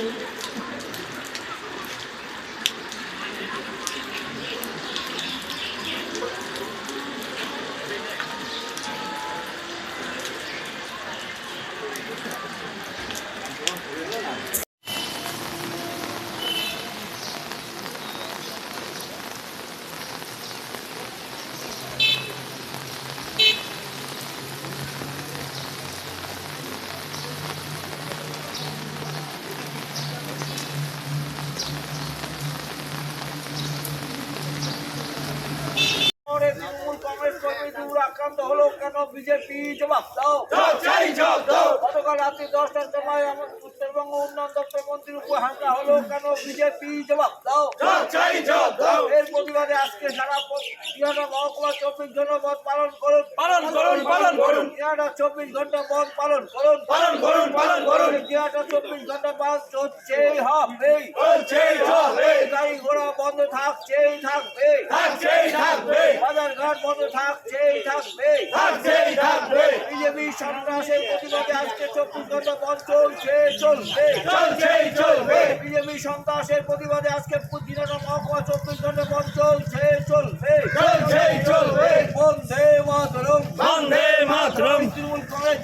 しい。দূর হলো কেন বিজেপি? জবাব দাও। গতকাল রাত্রি দশটার সময় আমার উত্তরবঙ্গ উন্নয়ন দপ্তর মন্ত্রীর উপর হামলা হলো কেন বিজেপি? জবাব দাও। এর প্রতিবাদে আজকে সারা তিহাটা মহকুমা চব্বিশ ঘণ্টা বধ পালন করুন। পালন করুন, পালন করুন। তিহাটা চব্বিশ ঘণ্টা বধ পালন করুন। পালন করুন, পালন করুন। তিহাটা চব্বিশ ঘণ্টা বধ চলছেই হবে। চলছেই হবে। গাড়ি ঘোড়া বন্ধ থাকছেই থাকবে। থাকছেই থাকবে। বাজার ঘাট বন্ধ থাকছেই থাকবে থাকছেই থাকবে। বিজেপি সন্ত্রাসের প্রতিবাদে আজকে চব্বিশ ঘণ্টা পথ চলছে চলবে চলছেই চলবে। বিজেপি সন্ত্রাসের প্রতিবাদে আজকে পুদিনাটা মহকুমা চব্বিশ ঘণ্টা বন্ধ চলছে চলবে চলবে। বন্ধে মাতরম বন্দে মাতরম। তৃণমূল কংগ্রেস